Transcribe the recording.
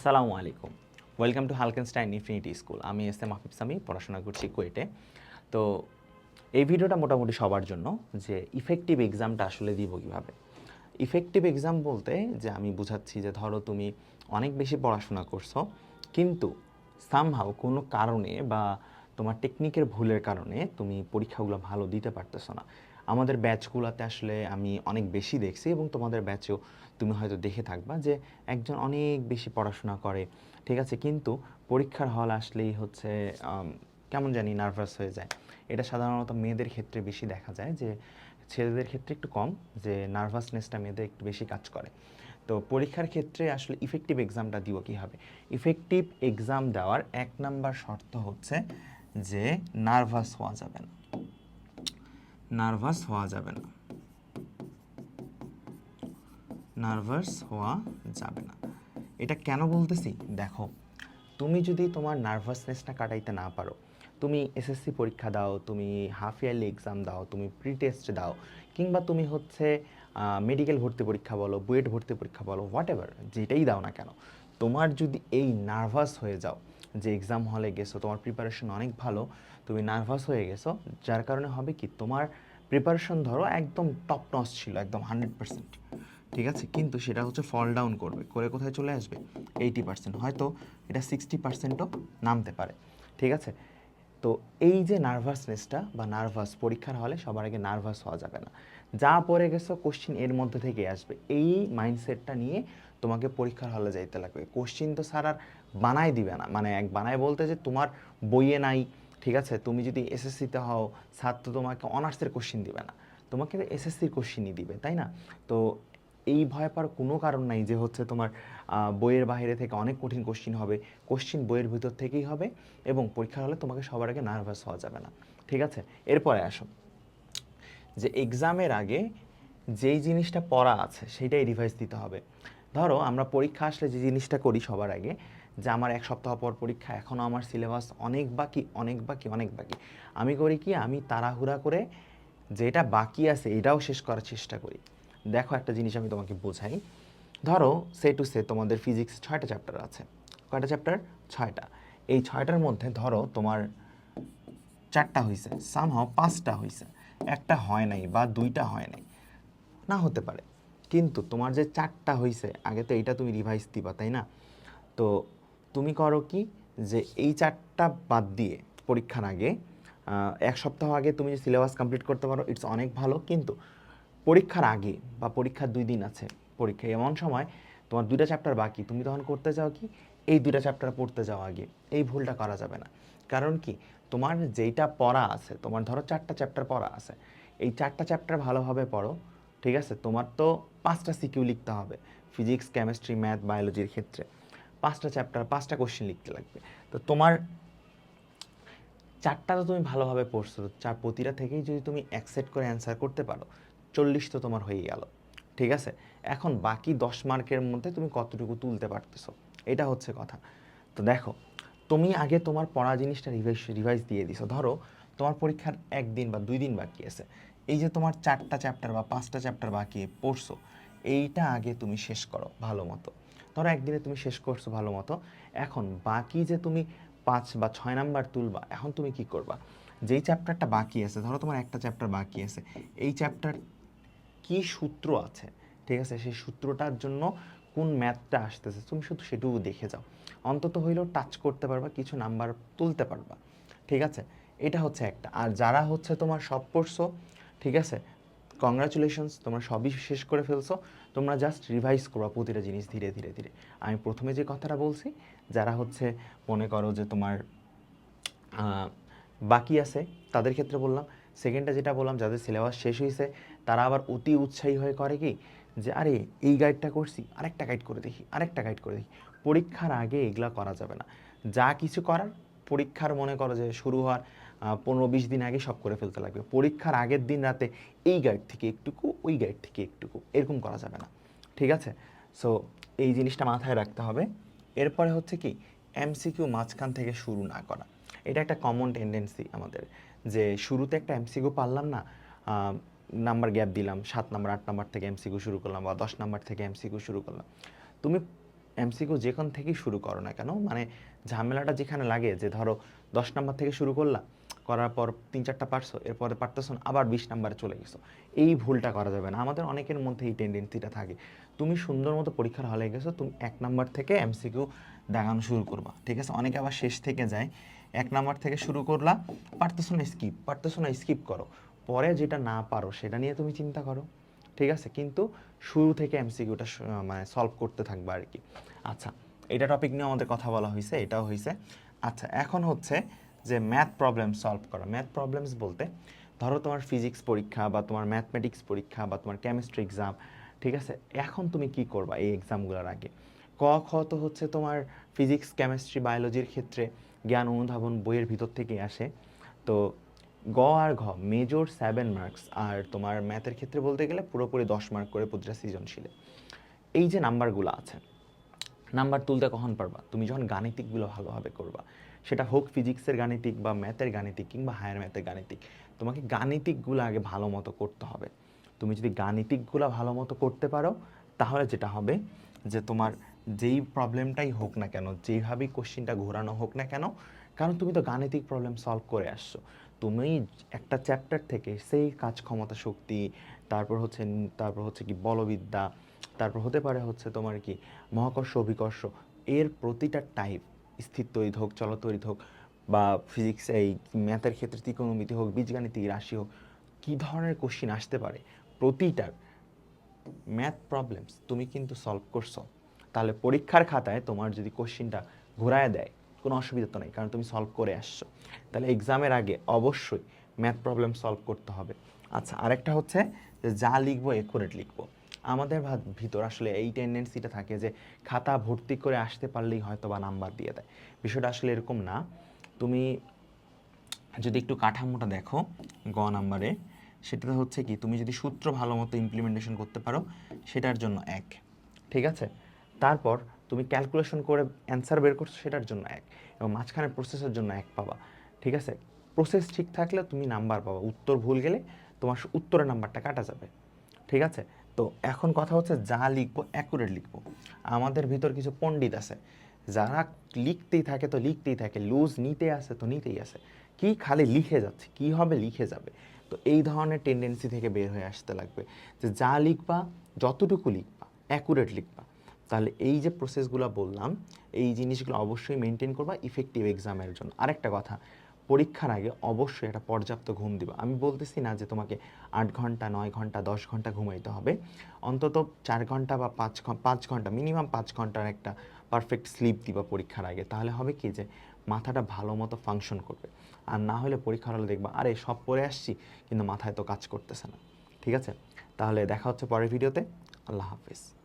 আসসালামু আলাইকুম। Welcome to হালকেনস্টাইন infinity school আমি এস এম সামি, পড়াশোনা করছি কুয়েটে। তো এই ভিডিওটা মোটামুটি সবার জন্য যে ইফেক্টিভ এক্সামটা আসলে দিব কীভাবে। ইফেক্টিভ এক্সাম বলতে যে আমি বুঝাচ্ছি যে ধরো তুমি অনেক বেশি পড়াশোনা করছ, কিন্তু সামহাও কোনো কারণে বা তোমার টেকনিকের ভুলের কারণে তুমি পরীক্ষাগুলো ভালো দিতে পারতেছো না। আমাদের ব্যাচগুলোতে আসলে আমি অনেক বেশি দেখছি এবং তোমাদের ব্যাচেও তুমি হয়তো দেখে থাকবা যে একজন অনেক বেশি পড়াশোনা করে, ঠিক আছে? কিন্তু পরীক্ষার হল আসলেই হচ্ছে কেমন জানি নার্ভাস হয়ে যায়। এটা সাধারণত মেয়েদের ক্ষেত্রে বেশি দেখা যায় যে ছেলেদের ক্ষেত্রে একটু কম, যে নার্ভাসনেসটা মেয়েদের একটু বেশি কাজ করে। তো পরীক্ষার ক্ষেত্রে আসলে ইফেক্টিভ এক্সামটা দিব কীভাবে ইফেক্টিভ এক্সাম দেওয়ার এক নাম্বার শর্ত হচ্ছে যে নার্ভাস হওয়া যাবে না। নার্ভাস হওয়া যাবে না। নার্ভাস হওয়া যাবে না। এটা কেন বলতেছি? দেখো, তুমি যদি তোমার নার্ভাসনেসটা কাটাইতে না পারো, তুমি এসএসসি পরীক্ষা দাও, তুমি হাফ ইয়ারলি এক্সাম দাও, তুমি প্রি টেস্ট দাও, কিংবা তুমি হচ্ছে মেডিকেল ভর্তি পরীক্ষা বলো বুয়েট ভর্তি পরীক্ষা বলো হোয়াট এভার যেটাই দাও না কেন, তোমার যদি এই নার্ভাস হয়ে যাও যে এক্সাম হলে গেছো, তোমার প্রিপারেশন অনেক ভালো, তুমি নার্ভাস হয়ে গেছো, যার কারণে হবে কি, তোমার প্রিপারেশন ধরো একদম টপ নস ছিল, একদম হান্ড্রেড পার্সেন্ট ঠিক আছে? কিন্তু সেটা হচ্ছে ফল ডাউন করবে, করে কোথায় চলে আসবে? এইটি পার্সেন্ট হয়তো এটা সিক্সটি পার্সেন্টও নামতে পারে, ঠিক আছে? তো এই যে নার্ভাসনেসটা বা নার্ভাস, পরীক্ষার হলে সবার আগে নার্ভাস হওয়া যাবে না। যা পড়ে গেছো কোশ্চিন এর মধ্যে থেকে আসবে। এই মাইন্ডসেটটা নিয়ে তোমাকে পরীক্ষার হলে যাইতে লাগবে। কোশ্চিন তো স্যার আর বানাই দিবে না। মানে এক বানায় বলতে যে, তোমার বইয়ে নাই, ঠিক আছে? তুমি যদি এসএসসিতে হও স্যার তো তোমাকে অনার্সের কোশ্চিন দিবে না। তোমাকে এসএসসির কোশ্চিনই দিবে, তাই না? তো এই ভয় পাওয়ার কোনো কারণ নাই যে হচ্ছে তোমার বইয়ের বাইরে থেকে অনেক কঠিন কোশ্চিন হবে। কোশ্চিন বইয়ের ভিতর থেকেই হবে এবং পরীক্ষা হলে তোমাকে সবার আগে নার্ভাস হওয়া যাবে না। ঠিক আছে? এরপরে আসো। যে এক্সামের আগে যেই জিনিসটা পড়া আছে সেইটাই রিভাইজ দিতে হবে। ধরো আমরা পরীক্ষা আসলে যে জিনিসটা করি সবার আগে, যে আমার এক সপ্তাহ পর পরীক্ষা এখনও আমার সিলেবাস অনেক বাকি অনেক বাকি অনেক বাকি। আমি করি কি? আমি তাড়াহুড়া করে যেটা বাকি আছে এটাও শেষ করার চেষ্টা করি। দেখো একটা জিনিস আমি তোমাকে বোঝাই। ধরো সে টু সে তোমাদের ফিজিক্স ছয়টা চ্যাপ্টার আছে। কয়টা চ্যাপ্টার ছয়টা। এই ছয়টার মধ্যে ধরো তোমার চারটা হয়েছে সামহাও পাঁচটা হয়েছে একটা হয় নাই বা দুইটা হয় নাই। না হতে পারে। কিন্তু তোমার যে চারটা হয়েছে আগে তো এইটা তুমি রিভাইজ দিবা, তাই না? তো তুমি করো কি যে এই চারটা বাদ দিয়ে পরীক্ষার আগে এক সপ্তাহ আগে তুমি যে সিলেবাস কমপ্লিট করতে পারো ইটস অনেক ভালো। কিন্তু পরীক্ষার আগে বা পরীক্ষার দুই দিন আছে পরীক্ষা এমন সময় তোমার দুইটা চ্যাপ্টার বাকি, তুমি তখন করতে যাও কি? এই দুইটা চ্যাপ্টার পড়তে যাও আগে। এই ভুলটা করা যাবে না। কারণ কি? তোমার যেইটা পড়া আছে, তোমার ধরো চারটা চ্যাপ্টার পড়া আছে, এই চারটা চ্যাপ্টার ভালোভাবে পড়ো, ঠিক আছে? তোমার তো পাঁচটা সিকিউ লিখতে হবে ফিজিক্স কেমিস্ট্রি ম্যাথ বায়োলজির ক্ষেত্রে। পাঁচটা চ্যাপ্টার পাঁচটা কোশ্চেন লিখতে লাগবে। তো তোমার চারটা তো তুমি ভালোভাবে পড়ছো চার প্রতিটা থেকেই যদি তুমি অ্যাকসেপ্ট করে অ্যান্সার করতে পারো চল্লিশ তো তোমার হয়ে গেল, ঠিক আছে? এখন বাকি দশ মার্কের মধ্যে তুমি কতটুকু তুলতে পারতেছো? এটা হচ্ছে কথা। তো দেখো, তুমি আগে তোমার পড়া জিনিসটা রিভাইজ রিভাইজ দিয়ে দিছো। ধরো, তোমার পরীক্ষার একদিন বা দুই দিন বাকি আছে। এই যে তোমার চারটা চ্যাপ্টার বা পাঁচটা চ্যাপ্টার বাকি পড়ছো, এইটা আগে তুমি শেষ করো ভালো মতো। ধরো একদিনে তুমি শেষ করছ ভালো মতো। এখন বাকি যে তুমি পাঁচ বা ছয় নাম্বার তুলবা, এখন তুমি কি করবা? যেই চ্যাপ্টারটা বাকি আছে, ধরো তোমার একটা চ্যাপ্টার বাকি আছে, এই চ্যাপ্টার কি সূত্র আছে? ঠিক আছে? সেই সূত্রটার জন্য কোন ম্যাথটা আসতেছে? তুমি শুধু সেটুকু দেখে যাও। অন্তত হইলেও টাচ করতে পারবা, কিছু নাম্বার তুলতে পারবা। ঠিক আছে? এটা হচ্ছে একটা। আর যারা হচ্ছে তোমার সব পড়ছো, ঠিক আছে? কংগ্রাচুলেশনস তোমরা সবই শেষ করে ফেলছো। তোমরা জাস্ট রিভাইজ করবা প্রতিটা জিনিস ধীরে ধীরে ধীরে। আমি প্রথমে যে কথাটা বলছি, যারা হচ্ছে মনে করো যে তোমার বাকি আছে, তাদের ক্ষেত্রে বললাম সেকেন্ডটা যেটা বললাম, যাদের সিলেবাস শেষ হয়েছে তারা আবার অতি উৎসাহী হয়ে করে কি? যে, আরে, এই গাইডটা করছি, আরেকটা গাইড করে দেখি, আরেকটা গাইড করে দেখি। পরীক্ষার আগে এগুলা করা যাবে না। যা কিছু করার, পরীক্ষার মনে করো যে, শুরু হওয়ার পনেরো বিশ দিন আগে সব করে ফেলতে লাগবে। পরীক্ষার আগের দিন রাতে এই গাইড থেকে একটুকু, ওই গাইড থেকে একটুকু, এরকম করা যাবে না। ঠিক আছে? সো এই জিনিসটা মাথায় রাখতে হবে। এরপরে হচ্ছে কি এমসিকিউ মাঝখান থেকে শুরু না করা। এটা একটা কমন টেন্ডেন্সি আমাদের। যে শুরুতে একটা এমসিকিউ পারলাম না নাম্বার গ্যাপ দিলাম সাত নাম্বার আট নাম্বার থেকে এমসিকিউ শুরু করলাম বা দশ নাম্বার থেকে এমসিকিউ শুরু করলাম। তুমি এমসিকিউ যেখান থেকেই শুরু করো না কেন মানে ঝামেলাটা যেখানে লাগে যে ধরো দশ নাম্বার থেকে শুরু করলাম করার পর তিন চারটা পারছ এরপরে পারতেছো না, আবার বিশ নাম্বারে চলে গেছো। এই ভুলটা করা যাবে না আমাদের অনেকের মধ্যে এই টেন্ডেন্সিটা থাকে। তুমি সুন্দর মতো পরীক্ষার হলে গেছো তুমি এক নাম্বার থেকে এমসিকিউ দেখানো শুরু করবা ঠিক আছে? অনেকে আবার শেষ থেকে যায়। এক নাম্বার থেকে শুরু করলা পারতেছো না স্কিপ পারতেছো না স্কিপ করো। পরে যেটা না পারো, সেটা নিয়ে তুমি চিন্তা করো, ঠিক আছে? কিন্তু শুরু থেকে এমসিকিউটা মানে সলভ করতে থাকবে আর কি। আচ্ছা এটা টপিক নিয়ে আমাদের কথা বলা হয়েছে এটাও হয়েছে আচ্ছা এখন হচ্ছে যে ম্যাথ প্রবলেম সলভ করা। ম্যাথ প্রবলেমস বলতে, ধরো তোমার ফিজিক্স পরীক্ষা বা তোমার ম্যাথমেটিক্স পরীক্ষা বা তোমার কেমিস্ট্রি এক্সাম ঠিক আছে? এখন তুমি কি করবা এই এক্সামগুলোর আগে? ক, খ তো হচ্ছে তোমার ফিজিক্স কেমিস্ট্রি বায়োলজির ক্ষেত্রে। জ্ঞান অনুধাবন বইয়ের ভিতর থেকেই আসে। তো গ আর ঘ মেজর সেভেন মার্কস আর তোমার ম্যাথের ক্ষেত্রে বলতে গেলে পুরোপুরি দশ মার্ক করে প্রতিটা সৃজনশীলে। এই যে নাম্বারগুলো আছে নাম্বার তুলতে কখন পারবা? তুমি যখন গাণিতিকগুলো ভালোভাবে করবা, সেটা হোক ফিজিক্সের গাণিতিক বা ম্যাথের গাণিতিক কিংবা হায়ার ম্যাথের গাণিতিক, তোমাকে গাণিতিকগুলো আগে ভালো মতো করতে হবে। তুমি যদি গাণিতিকগুলো ভালো মতো করতে পারো, তাহলে যেটা হবে যে তোমার যেই প্রবলেমটাই হোক না কেন যেইভাবেই কোশ্চিনটা ঘোরানো হোক না কেন, কারণ তুমি তো গাণিতিক প্রবলেম সলভ করে আসছো। তুমি একটা চ্যাপ্টার থেকে সেই কাজ ক্ষমতা শক্তি, তারপর হচ্ছে তারপর হচ্ছে কি বলবিদ্যা, তারপর হতে পারে হচ্ছে তোমার কি মহাকর্ষ, অভিকর্ষ, এর প্রতিটা টাইপ স্থির তৈরি হোক চলতরিত হোক, বা ফিজিক্স এই ম্যাথের ক্ষেত্রে ত্রিকোণমিতি হোক, বীজগাণিতিক রাশি হোক, কী ধরনের কোশ্চিন আসতে পারে? প্রতিটার ম্যাথ প্রবলেমস তুমি কিন্তু সলভ করছ। তাহলে পরীক্ষার খাতায় তোমার যদি কোশ্চিনটা ঘোরায় দেয়, কোনো অসুবিধা তো নেই, কারণ তুমি সলভ করে আসছো। তাহলে এক্সামের আগে অবশ্যই ম্যাথ প্রবলেম সলভ করতে হবে। আচ্ছা আরেকটা হচ্ছে যে যা লিখব একুরেট লিখব। আমাদের ভিতর আসলে এই টেন্ডেন্সিটা থাকে যে খাতা ভর্তি করে আসতে পারলেই হয়তো বা নাম্বার দিয়ে দেয়। বিষয়টা আসলে এরকম না। তুমি যদি একটু কাঠামোটা দেখো, গ নাম্বারে সেটাতে হচ্ছে কি, তুমি যদি সূত্র ভালো মতো ইমপ্লিমেন্টেশন করতে পারো, সেটার জন্য এক। ঠিক আছে? তারপর তুমি ক্যালকুলেশন করে অ্যান্সার বের করছ সেটার জন্য এক এবং মাঝখানে প্রসেসের জন্য এক পাবা, ঠিক আছে? প্রসেস ঠিক থাকলে তুমি নাম্বার পাবা, উত্তর ভুল গেলে তোমার উত্তরের নাম্বারটা কাটা যাবে, ঠিক আছে? তো এখন কথা হচ্ছে যা লিখব অ্যাকুরেট লিখব। আমাদের ভিতর কিছু পণ্ডিত আছে, যারা লিখতেই থাকে তো লিখতেই থাকে লুজ নিতে আসে তো নিতেই আসে। কি খালি লিখে যাচ্ছে, কি হবে লিখে যাবে। তো এই ধরনের টেন্ডেন্সি থেকে বের হয়ে আসতে লাগবে যে যা লিখবা, যতটুকু লিখবা অ্যাকুরেট লিখবা। তাহলে এই যে প্রসেসগুলো বললাম, এই জিনিসগুলো অবশ্যই মেনটেন করবা ইফেক্টিভ এক্সামের জন্য। আরেকটা কথা, পরীক্ষার আগে অবশ্যই একটা পর্যাপ্ত ঘুম দিবা। আমি বলতেছি না যে তোমাকে আট ঘণ্টা, নয় ঘণ্টা, দশ ঘণ্টা ঘুমাইতে হবে। অন্তত চার ঘণ্টা বা পাঁচ পাঁচ ঘণ্টা মিনিমাম পাঁচ ঘণ্টার একটা পারফেক্ট স্লিপ দিবা পরীক্ষার আগে। তাহলে হবে কি যে মাথাটা ভালো মতো ফাংশন করবে। আর না হলে পরীক্ষার হলে দেখবা, আরে সব পড়ে আসছি, কিন্তু মাথায় তো কাজ করতেছে না। ঠিক আছে? তাহলে দেখা হচ্ছে পরের ভিডিওতে আল্লাহ হাফিজ।